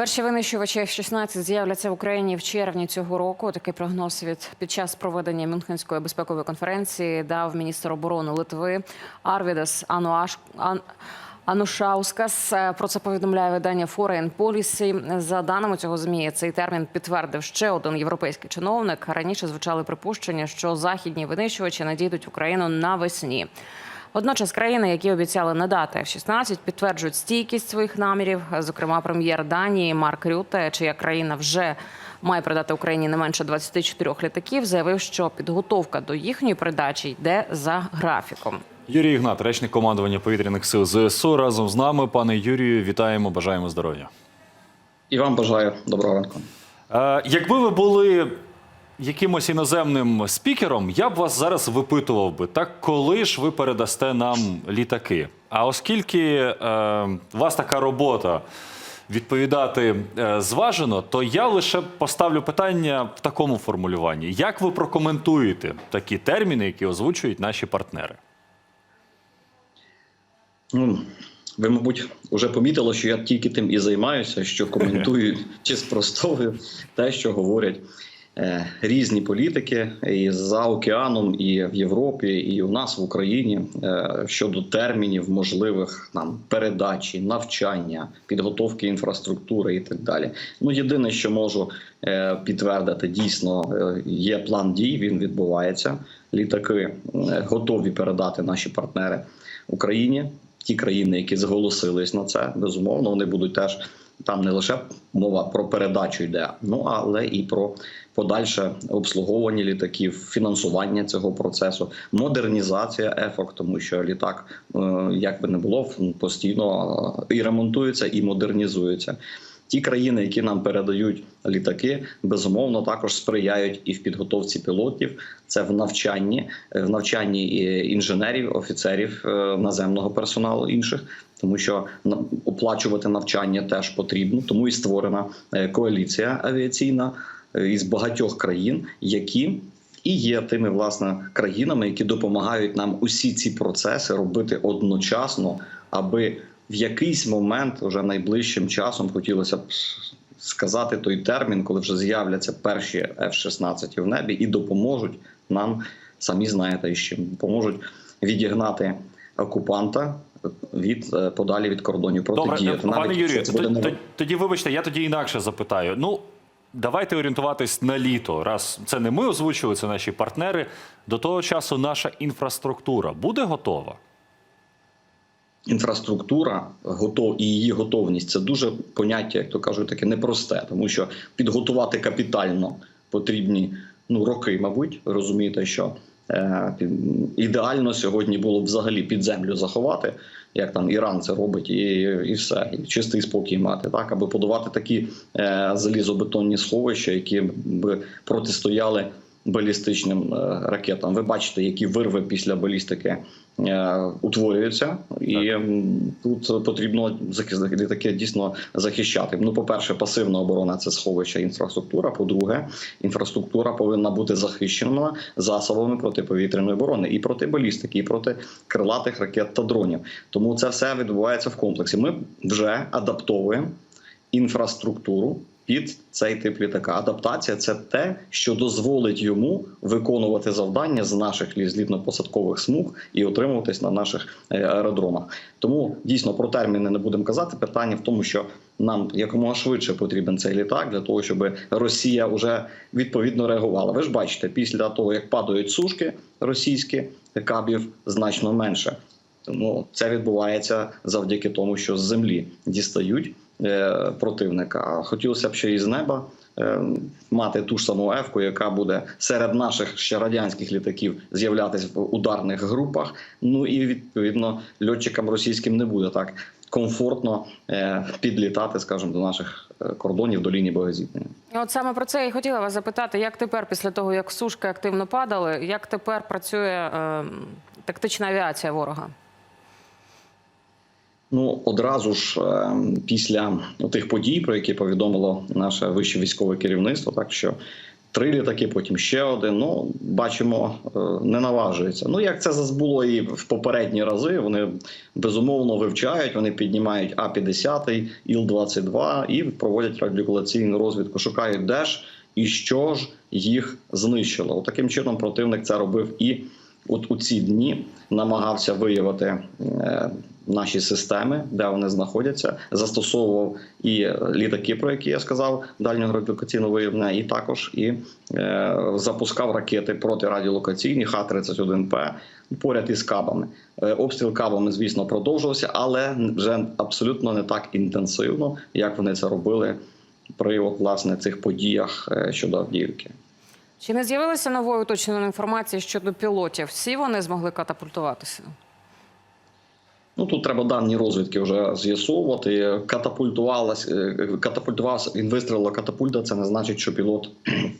Перші винищувачі F-16 з'являться в Україні в червні цього року. Такий прогноз від під час проведення Мюнхенської безпекової конференції дав міністр оборони Литви Арвідас Ануаш. Ан... Анушаускас Е, про це повідомляє видання Foreign Policy. За даними цього змі, цей термін підтвердив ще один європейський чиновник. Раніше звучали припущення, що західні винищувачі надійдуть в Україну навесні. Водночас країни, які обіцяли надати F-16, підтверджують стійкість своїх намірів. Зокрема, прем'єр Данії Марк Рюте, чия країна вже має передати Україні не менше 24 літаків, заявив, що підготовка до їхньої передачі йде за графіком. Юрій Ігнат, речник командування повітряних сил ЗСУ, разом з нами. Пане Юрію, вітаємо, бажаємо здоров'я. І вам бажаю доброго ранку. Е, якби ви були якимось іноземним спікером, я б вас зараз випитував би, так коли ж ви передасте нам літаки? А оскільки е, у вас така робота відповідати е, зважено, то я лише поставлю питання в такому формулюванні: як ви прокоментуєте такі терміни, які озвучують наші партнери? Ну, ви, мабуть, вже помітили, що я тільки тим і займаюся, що коментую чи спростовую те, що говорять різні політики і за океаном, і в Європі, і у нас в Україні е, щодо термінів можливих нам передачі, навчання, підготовки інфраструктури і так далі. Ну, єдине, що можу е, підтвердити, дійсно е, є план дій. Він відбувається. Літаки е, готові передати наші партнери Україні. Ті країни, які зголосились на це, безумовно, вони будуть теж там не лише мова про передачу йде, ну але і про подальше обслуговування літаків, фінансування цього процесу, модернізація ефок, тому що літак, е, як би не було, постійно е, і ремонтується, і модернізується. Ті країни, які нам передають літаки, безумовно також сприяють і в підготовці пілотів. Це в навчанні, е, в навчанні інженерів, офіцерів е, наземного персоналу інших, тому що оплачувати навчання теж потрібно. Тому і створена е, коаліція авіаційна е, із багатьох країн, які і є тими власне країнами, які допомагають нам усі ці процеси робити одночасно, аби в якийсь момент, вже найближчим часом, хотілося б сказати той термін, коли вже з'являться перші F-16 в небі і допоможуть нам, самі знаєте, з чим допоможуть відігнати окупанта від е, подалі від кордонів Добре, протидіяти. пане Юрію, це буде тоді, не- тоді вибачте, я тоді інакше запитаю. Ну, давайте орієнтуватись на літо. Раз це не ми озвучили, це наші партнери. До того часу наша інфраструктура буде готова. Інфраструктура готов і її готовність це дуже поняття, як то кажуть, таке непросте, тому що підготувати капітально потрібні ну роки, мабуть, ви розумієте, що е, ідеально сьогодні було б взагалі під землю заховати, як там Іран це робить, і, і все, і чистий спокій мати, так аби подавати такі е, залізобетонні сховища, які б протистояли балістичним е, ракетам. Ви бачите, які вирви після балістики утворюються, і тут потрібно літаки дійсно захищати. Ну, по-перше, пасивна оборона це сховища інфраструктура. По-друге, інфраструктура повинна бути захищена засобами протиповітряної оборони і проти балістики, і проти крилатих ракет та дронів. Тому це все відбувається в комплексі. Ми вже адаптовуємо інфраструктуру під цей тип літака. Адаптація це те, що дозволить йому виконувати завдання з наших лі- злітно-посадкових смуг і отримуватись на наших е, аеродромах. Тому дійсно про терміни не будемо казати. Питання в тому, що нам якомога швидше потрібен цей літак для того, щоб Росія вже відповідно реагувала. Ви ж бачите, після того як падають сушки російські кабів значно менше. Тому це відбувається завдяки тому, що з землі дістають противника. Хотілося б ще і з неба е, мати ту ж саму ефку, яка буде серед наших ще радянських літаків з'являтися в ударних групах. Ну і відповідно льотчикам російським не буде так комфортно е, підлітати, скажімо, до наших е, кордонів до лінії боєзіткнення. І От саме про це і хотіла вас запитати, як тепер, після того як сушки активно падали, як тепер працює е, тактична авіація ворога? Ну одразу ж е, після тих подій, про які повідомило наше вище військове керівництво, так що три літаки, потім ще один. Ну, бачимо, е, не наважується. Ну, як це було і в попередні рази, вони безумовно вивчають, вони піднімають А-50, Іл-22 і проводять радіокуляційну розвідку, шукають де ж і що ж їх знищило. От таким чином противник це робив і от у ці дні намагався виявити е, наші системи, де вони знаходяться, застосовував і літаки, про які я сказав, дальнього радіолокаційного виявлення, і також і е, запускав ракети протирадіолокаційні Х-31П поряд із кабами. Е, обстріл кабами, звісно, продовжувався, але вже абсолютно не так інтенсивно, як вони це робили при от, власне цих подіях е, щодо Авдіївки. Чи не з'явилося нової уточненої інформації щодо пілотів? Всі вони змогли катапультуватися? Ну тут треба дані розвідки вже з'ясовувати. Катапультувалась, е, катапультувався, він вистрілила катапульта. Це не значить, що пілот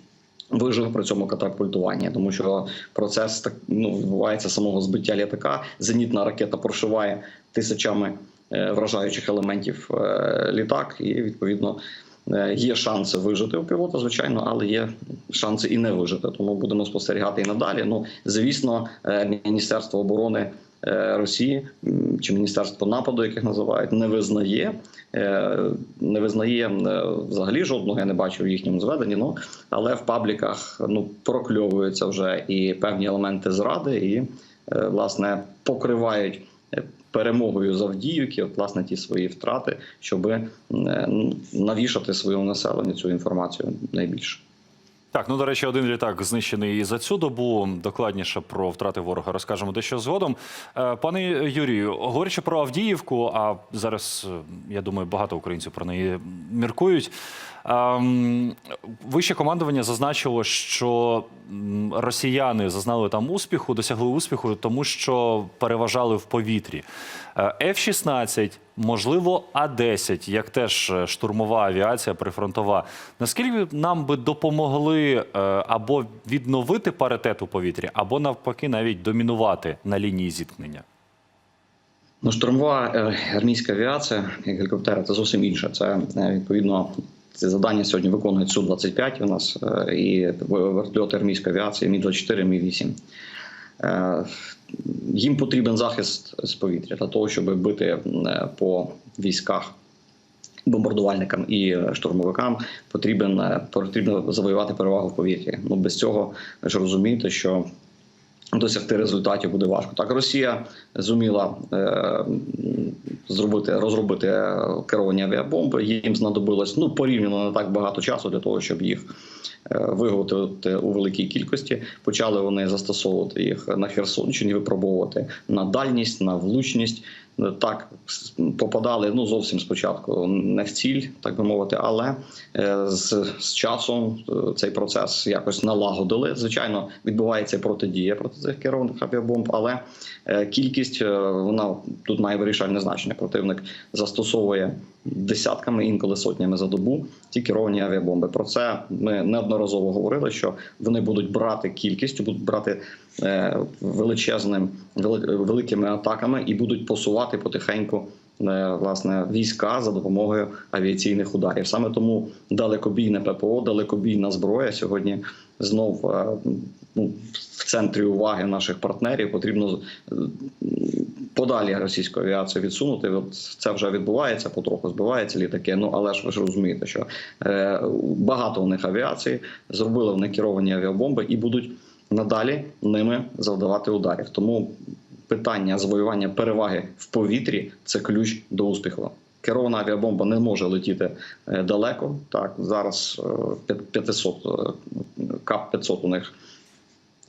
вижив при цьому катапультуванні, тому що процес так ну відбувається самого збиття літака. Зенітна ракета прошиває тисячами е, вражаючих елементів е, літак, і відповідно. Е, Є шанси вижити у пілота, звичайно, але є шанси і не вижити. Тому будемо спостерігати і надалі. Ну, звісно, е, Міністерство оборони е, Росії чи Міністерство нападу, яких називають, не визнає, не визнає взагалі жодного. Я не бачив в їхньому зведенні. Ну але в пабліках ну прокльовуються вже і певні елементи зради, і власне покривають. Е, Перемогою з Авдіївки, от власне ті свої втрати, щоб навішати своєму населенню цю інформацію найбільше. Так, ну до речі, один літак знищений і за цю добу. Докладніше про втрати ворога розкажемо дещо згодом. Е, Пане Юрію, говорячи про Авдіївку, а зараз е, я думаю, багато українців про неї міркують. Ем, Вище командування зазначило, що росіяни зазнали там успіху, досягли успіху, тому що переважали в повітрі. Е, F-16, можливо, А-10, як теж е, штурмова авіація прифронтова. Наскільки нам би допомогли е, або відновити паритет у повітрі, або навпаки, навіть домінувати на лінії зіткнення? Ну, штурмова армійська авіація, як гелікоптери, це зовсім інше. Це відповідно ці завдання сьогодні виконують су 25 У нас е, і вертольоти армійської авіації Мі 24 Мі 8 Е, Їм потрібен захист з повітря для того, щоб бити е, по військах. Бомбардувальникам і штурмовикам потрібен потрібно завоювати перевагу в повітрі. Ну без цього ви ж розумієте, що досягти результатів буде важко. Так, Росія зуміла е, зробити розробити керовані авіабомби. Їм знадобилось ну порівняно не так багато часу для того, щоб їх е, виготовити у великій кількості. Почали вони застосовувати їх на Херсонщині, випробовувати на дальність, на влучність. Так попадали ну зовсім спочатку не в ціль, так би мовити, але е, з, з часом е, цей процес якось налагодили. Звичайно, відбувається протидія проти цих керованих авіабомб, але е, кількість вона тут має вирішальне значення. Противник застосовує десятками, інколи сотнями за добу ті керовані авіабомби. Про це ми неодноразово говорили, що вони будуть брати кількістю, будуть брати е, величезним великими атаками і будуть посувати потихеньку. е, Власне, війська за допомогою авіаційних ударів. Саме тому далекобійне ППО, далекобійна зброя сьогодні знов е, ну, в центрі уваги наших партнерів. Потрібно подалі російську авіацію відсунути. От це вже відбувається, потроху збивається літаки. Ну але ж ви ж розумієте, що е, багато у них авіації зробили вони керовані авіабомби і будуть надалі ними завдавати ударів. Тому питання завоювання переваги в повітрі це ключ до успіху. Керована авіабомба не може летіти е, далеко. Так зараз е, 500 е, кап 500 у них е,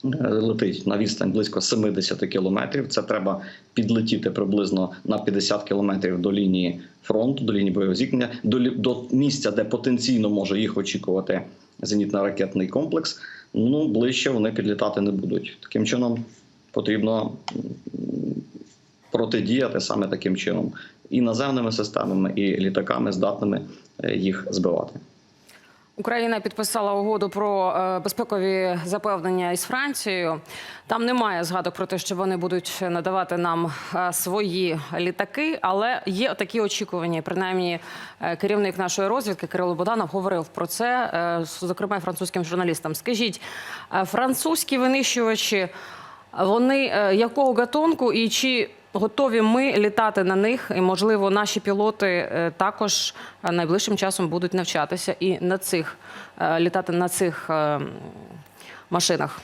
летить на відстань близько 70 кілометрів. Це треба підлетіти приблизно на 50 кілометрів до лінії фронту, до лінії бойового зіткнення, до, до місця, де потенційно може їх очікувати зенітно-ракетний комплекс. Ну ближче вони підлітати не будуть. Таким чином потрібно протидіяти саме таким чином і наземними системами, і літаками, здатними е, їх збивати. Україна підписала угоду про е, безпекові запевнення із Францією. Там немає згадок про те, що вони будуть надавати нам е, свої літаки, але є такі очікування. Принаймні, е, керівник нашої розвідки Кирило Боданов говорив про це, зокрема, французьким журналістам. Скажіть, французькі винищувачі вони якого гатунку і чи готові ми літати на них? І можливо, наші пілоти е, також е, найближчим часом будуть навчатися і на цих е, літати на цих машинах.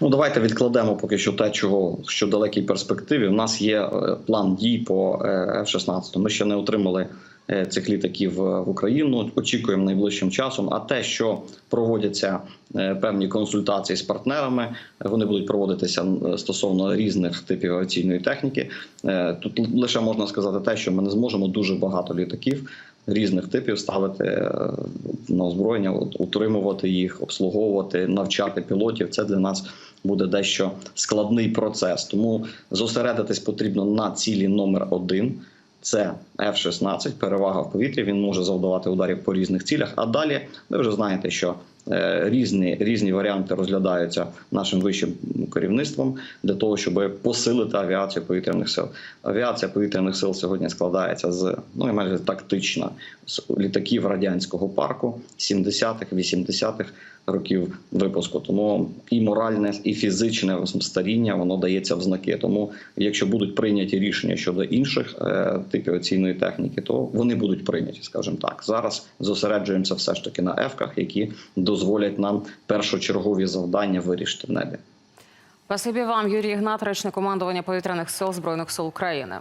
Ну, давайте відкладемо поки що те, чого що далекій перспективі. У нас є план дій по е, F-16. Ми ще не отримали цих літаків е, в Україну. Очікуємо найближчим часом. А те, що проводяться е, певні консультації з партнерами, е, вони будуть проводитися е, стосовно різних типів авіаційної техніки. Е, Тут лише можна сказати те, що ми не зможемо дуже багато літаків. Різних типів ставити е, на озброєння, утримувати їх, обслуговувати, навчати пілотів. Це для нас буде дещо складний процес. Тому зосередитись потрібно на цілі номер один. Це F-16, перевага в повітрі. Він може завдавати ударів по різних цілях. А далі ви вже знаєте, що е, різні, різні варіанти розглядаються нашим вищим керівництвом для того, щоб посилити авіацію повітряних сил. Авіація повітряних сил сьогодні складається з ну і майже тактична з літаків радянського парку 70-х, 80-х років випуску. Тому і моральне, і фізичне старіння воно дається в знаки. Тому, якщо будуть прийняті рішення щодо інших е, типів оційної техніки, то вони будуть прийняті, скажімо так. Зараз зосереджуємося все ж таки на ефках, які дозволять нам першочергові завдання вирішити в небі. Спасибі вам, Юрій Ігнат, речник командування повітряних сил збройних сил України.